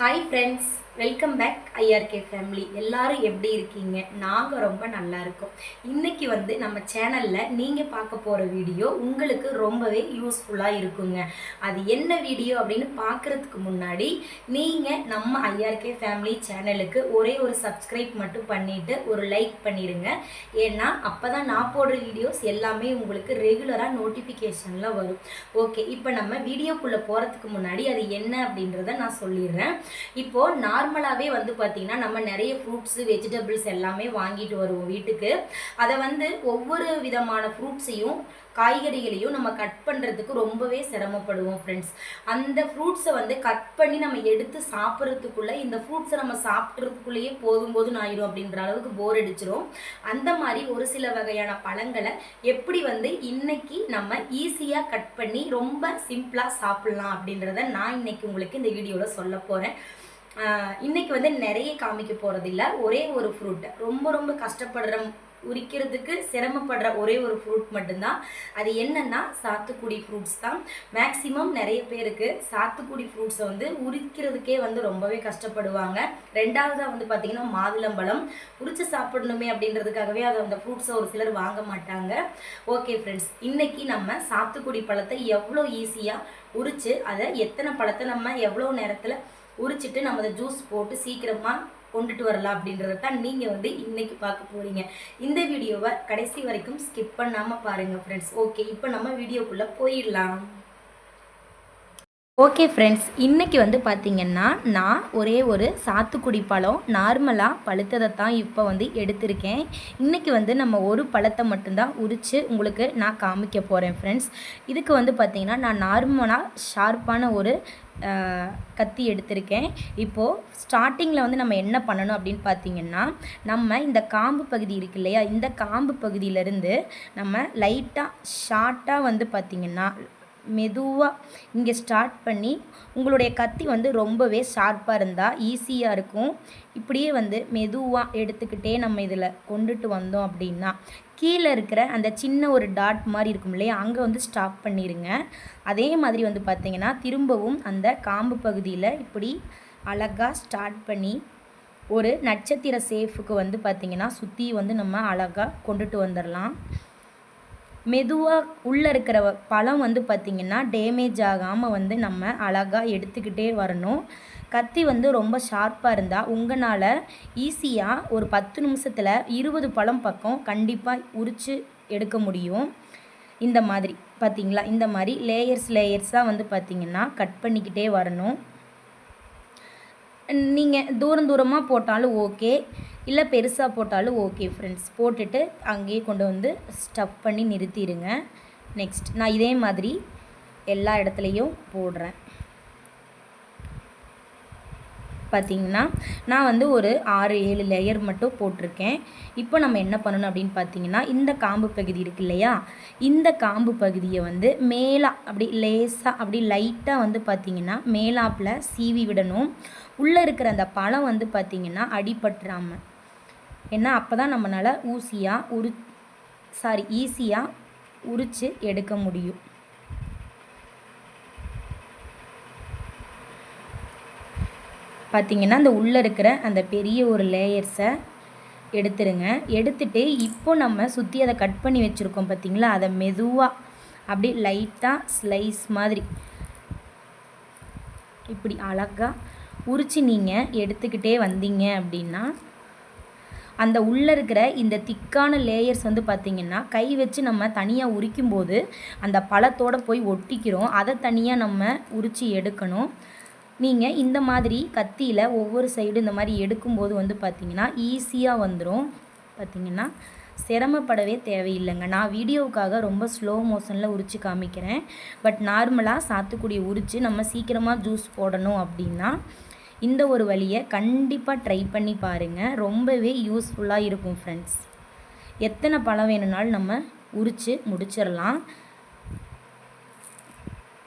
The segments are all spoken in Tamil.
Hi friends welcome back IRK family எல்லாரும் எப்படி இருக்கீங்க? நாங்கள் ரொம்ப நல்லா இருக்கோம். இன்னைக்கு வந்து நம்ம சேனலில் நீங்கள் பார்க்க போகிற வீடியோ உங்களுக்கு ரொம்பவே யூஸ்ஃபுல்லாக இருக்குங்க. அது என்ன வீடியோ அப்படின்னு பார்க்குறதுக்கு முன்னாடி நீங்கள் நம்ம ஐஆர்கே ஃபேமிலி சேனலுக்கு ஒரே ஒரு சப்ஸ்கிரைப் மட்டும் பண்ணிவிட்டு ஒரு லைக் பண்ணிடுங்க. ஏன்னா அப்போ தான் நான் போடுற வீடியோஸ் எல்லாமே உங்களுக்கு ரெகுலராக நோட்டிஃபிகேஷனில் வரும். ஓகே இப்போ நம்ம வீடியோக்குள்ளே போகிறதுக்கு முன்னாடி அது என்ன அப்படின்றத நான் சொல்லிடுறேன். இப்போது நான் நார்மலாகவே வந்து பார்த்திங்கன்னா நம்ம நிறைய ஃப்ரூட்ஸு வெஜிடபிள்ஸ் எல்லாமே வாங்கிட்டு வருவோம் வீட்டுக்கு. அதை வந்து ஒவ்வொரு விதமான ஃப்ரூட்ஸையும் காய்கறிகளையும் நம்ம கட் பண்ணுறதுக்கு ரொம்பவே சிரமப்படுவோம் ஃப்ரெண்ட்ஸ் அந்த ஃப்ரூட்ஸை வந்து கட் பண்ணி நம்ம எடுத்து சாப்பிட்றதுக்குள்ளே இந்த ஃப்ரூட்ஸை நம்ம சாப்பிட்றதுக்குள்ளேயே போதும் போதும் ஆயிரும் அப்படின்ற அளவுக்கு போர் அடிச்சிரும். அந்த மாதிரி ஒரு சில வகையான பழங்களை எப்படி வந்து இன்னைக்கு நம்ம ஈஸியாக கட் பண்ணி ரொம்ப சிம்பிளாக சாப்பிட்லாம் அப்படின்றத நான் இன்னைக்கு உங்களுக்கு இந்த வீடியோவில் சொல்ல போகிறேன் இன்னைக்கு வந்து நிறைய காமிக்க போகிறதில்ல ஒரே ஒரு ஃப்ரூட் ரொம்ப ரொம்ப கஷ்டப்படுற உரிக்கிறதுக்கு சிரமப்படுற ஒரே ஒரு ஃப்ரூட் மட்டும்தான். அது என்னன்னா சாத்துக்குடி ஃப்ரூட்ஸ் தான். மேக்ஸிமம் நிறைய பேருக்கு சாத்துக்குடி ஃப்ரூட்ஸை வந்து உரிக்கிறதுக்கே வந்து ரொம்பவே கஷ்டப்படுவாங்க. ரெண்டாவதாக வந்து பார்த்திங்கன்னா மாதுளம்பழம். உரித்து சாப்பிடணுமே அப்படின்றதுக்காகவே அதை அந்த ஃப்ரூட்ஸை ஒரு சிலர் வாங்க மாட்டாங்க. ஓகே ஃப்ரெண்ட்ஸ் இன்னைக்கு நம்ம சாத்துக்குடி பழத்தை எவ்வளோ ஈஸியாக உரித்து அதை எத்தனை பழத்தை நம்ம எவ்வளோ நேரத்தில் உரிச்சிட்டு நம்ம அதை ஜூஸ் போட்டு சீக்கிரமாக கொண்டுட்டு வரலாம் அப்படின்றத தான் நீங்கள் வந்து இன்னைக்கு பார்க்க போகிறீங்க இந்த வீடியோவை கடைசி வரைக்கும் ஸ்கிப் பண்ணாமல் பாருங்கள் ஃப்ரெண்ட்ஸ் ஓகே இப்போ நம்ம வீடியோக்குள்ளே போயிடலாம். ஓகே ஃப்ரெண்ட்ஸ் இன்றைக்கி வந்து பார்த்திங்கன்னா நான் ஒரே ஒரு சாத்துக்குடி பழம் நார்மலாக பழுத்ததை தான் இப்போ வந்து எடுத்திருக்கேன். இன்றைக்கி வந்து நம்ம ஒரு பழத்தை மட்டும்தான் உரித்து உங்களுக்கு நான் காமிக்க போகிறேன் ஃப்ரெண்ட்ஸ் இதுக்கு வந்து பார்த்திங்கன்னா நான் நார்மலாக ஷார்ப்பான ஒரு கத்தி எடுத்திருக்கேன். இப்போது ஸ்டார்டிங்கில் வந்து நம்ம என்ன பண்ணணும் அப்படின்னு பார்த்தீங்கன்னா நம்ம இந்த காம்பு பகுதி இருக்கு இல்லையா? இந்த காம்பு பகுதியிலேருந்து நம்ம லைட்டாக ஷார்ட்டாக வந்து பார்த்திங்கன்னா மெதுவாக இங்கே ஸ்டார்ட் பண்ணி உங்களுடைய கத்தி வந்து ரொம்பவே ஷார்ப்பாக இருந்தால் ஈஸியாக இருக்கும். இப்படியே வந்து மெதுவாக எடுத்துக்கிட்டே நம்ம இதில் கொண்டுட்டு வந்தோம் அப்படின்னா கீழே இருக்கிற அந்த சின்ன ஒரு டாட் மாதிரி இருக்கும் இல்லையா அங்கே வந்து ஸ்டாப் பண்ணிடுங்க அதே மாதிரி வந்து பார்த்திங்கன்னா திரும்பவும் அந்த காம்பு பகுதியில் இப்படி அழகாக ஸ்டார்ட் பண்ணி ஒரு நட்சத்திர சேஃபுக்கு வந்து பார்த்திங்கன்னா சுற்றி வந்து நம்ம அழகாக கொண்டுட்டு வந்துடலாம் மெதுவாக உள்ளே இருக்கிற பழம் வந்து பார்த்திங்கன்னா டேமேஜ் ஆகாமல் வந்து நம்ம அழகாக எடுத்துக்கிட்டே வரணும். கத்தி வந்து ரொம்ப ஷார்ப்பாக இருந்தால் உங்களால் ஈஸியாக ஒரு பத்து நிமிஷத்தில் இருபது பழம் பக்கம் கண்டிப்பாக உரித்து எடுக்க முடியும். இந்த மாதிரி பார்த்திங்களா இந்த மாதிரி லேயர்ஸ் லேயர்ஸாக வந்து பார்த்திங்கன்னா கட் பண்ணிக்கிட்டே வரணும். நீங்கள் தூரம் தூரமாக போட்டாலும் ஓகே இல்லை பெருசாக போட்டாலும் ஓகே ஃப்ரெண்ட்ஸ் போட்டுட்டு அங்கேயே கொண்டு வந்து ஸ்டஃப் பண்ணி நிறுத்திடுங்க. நெக்ஸ்ட் நான் இதே மாதிரி எல்லா இடத்துலையும் போடுறேன். பார்த்திங்கன்னா நான் வந்து ஒரு ஆறு ஏழு லேயர் மட்டும் போட்டிருக்கேன். இப்போ நம்ம என்ன பண்ணணும் அப்படின்னு பார்த்தீங்கன்னா இந்த காம்பு பகுதி இருக்கு இல்லையா? இந்த காம்பு பகுதியை வந்து மேலாக அப்படி லேசாக அப்படி லைட்டாக வந்து பார்த்திங்கன்னா மேலாப்பில் சீவி விடணும். உள்ளே இருக்கிற அந்த பழம் வந்து பார்த்திங்கன்னா அடிபட்டுறாமல் ஏன்னா அப்போ தான் நம்மளால் ஊசியாக உரு சாரி ஈஸியாக உரித்து எடுக்க முடியும். பார்த்திங்கன்னா அந்த உள்ளே இருக்கிற அந்த பெரிய ஒரு லேயர்ஸை எடுத்துருங்க. எடுத்துட்டு இப்போ நம்ம சுற்றி அதை கட் பண்ணி வச்சுருக்கோம் பார்த்திங்களா அதை மெதுவாக அப்படி லைட்டாக ஸ்லைஸ் மாதிரி. இப்படி அழகாக உரித்து நீங்கள் எடுத்துக்கிட்டே வந்தீங்க அப்படின்னா அந்த உள்ளே இருக்கிற இந்த திக்கான லேயர்ஸ் வந்து பார்த்திங்கன்னா கை வச்சு நம்ம தனியாக உரிக்கும்போது அந்த பழத்தோடு போய் ஒட்டிக்கிறோம். அதை தனியாக நம்ம உரித்து எடுக்கணும். நீங்கள் இந்த மாதிரி கத்தியில் ஒவ்வொரு சைடு இந்த மாதிரி எடுக்கும்போது வந்து பார்த்திங்கன்னா ஈஸியாக வந்துடும் பார்த்திங்கன்னா சிரமப்படவே தேவையில்லைங்க. நான் வீடியோவுக்காக ரொம்ப ஸ்லோ மோஷனில் உரித்து காமிக்கிறேன். பட் நார்மலாக சாத்துக்குடி உரித்து நம்ம சீக்கிரமாக ஜூஸ் போடணும் அப்படின்னா இந்த ஒரு வழியை கண்டிப்பாக ட்ரை பண்ணி பாருங்கள் ரொம்பவே யூஸ்ஃபுல்லாக இருக்கும் ஃப்ரெண்ட்ஸ் எத்தனை பழம் வேணும்னாலும் நம்ம உரித்து முடிச்சிடலாம்.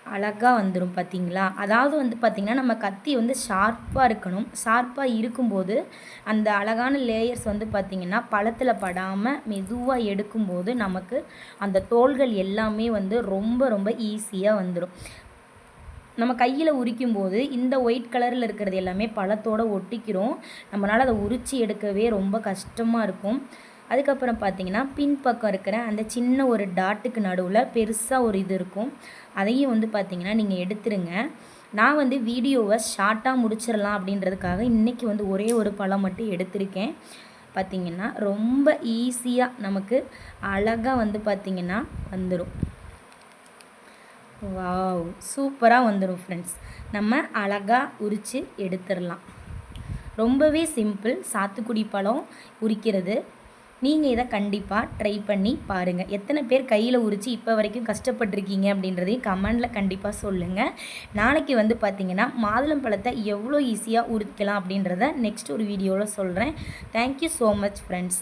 அழகாக வந்துடும் பார்த்தீங்களா அதாவது வந்து பார்த்திங்கன்னா நம்ம கத்தி வந்து ஷார்ப்பாக இருக்கணும். ஷார்ப்பாக இருக்கும்போது அந்த அழகான லேயர்ஸ் வந்து பார்த்திங்கன்னா பழத்தில் படாமல் மெதுவாக எடுக்கும்போது நமக்கு அந்த தோள்கள் எல்லாமே வந்து ரொம்ப ரொம்ப ஈஸியாக வந்துடும் நம்ம கையில் உரிக்கும் போது இந்த ஒயிட் கலரில் இருக்கிறது எல்லாமே பழத்தோடு ஒட்டிக்கிறோம் நம்மளால் அதை உரித்து எடுக்கவே ரொம்ப கஷ்டமாக இருக்கும். அதுக்கப்புறம் பார்த்தீங்கன்னா பின்பக்கம் இருக்கிற அந்த சின்ன ஒரு டாட்டுக்கு நடுவில் பெருசாக ஒரு இது இருக்கும். அதையும் வந்து பார்த்திங்கன்னா நீங்கள் எடுத்துருங்க. நான் வந்து வீடியோவை ஷார்ட்டாக முடிச்சிடலாம் அப்படின்றதுக்காக இன்றைக்கி வந்து ஒரே ஒரு பழம் மட்டும் எடுத்திருக்கேன். பார்த்திங்கன்னா ரொம்ப ஈஸியாக நமக்கு அழகாக வந்து பார்த்திங்கன்னா வந்துடும் வாவ் சூப்பராக வந்துடும் ஃப்ரெண்ட்ஸ் நம்ம அழகாக உரித்து எடுத்துடலாம் ரொம்பவே சிம்பிள் சாத்துக்குடி பழம் உரிக்கிறது. நீங்கள் இதை கண்டிப்பாக ட்ரை பண்ணி பாருங்கள் எத்தனை பேர் கையில் உரித்து இப்போ வரைக்கும் கஷ்டப்பட்டிருக்கீங்க அப்படின்றதையும் கமெண்டில் கண்டிப்பாக சொல்லுங்கள் நாளைக்கு வந்து பார்த்திங்கன்னா மாதுளம் பழத்தை எவ்வளோ ஈஸியாக உரிக்கலாம் அப்படின்றத நெக்ஸ்ட் ஒரு வீடியோவில் சொல்கிறேன் தேங்க்யூ ஸோ மச் ஃப்ரெண்ட்ஸ்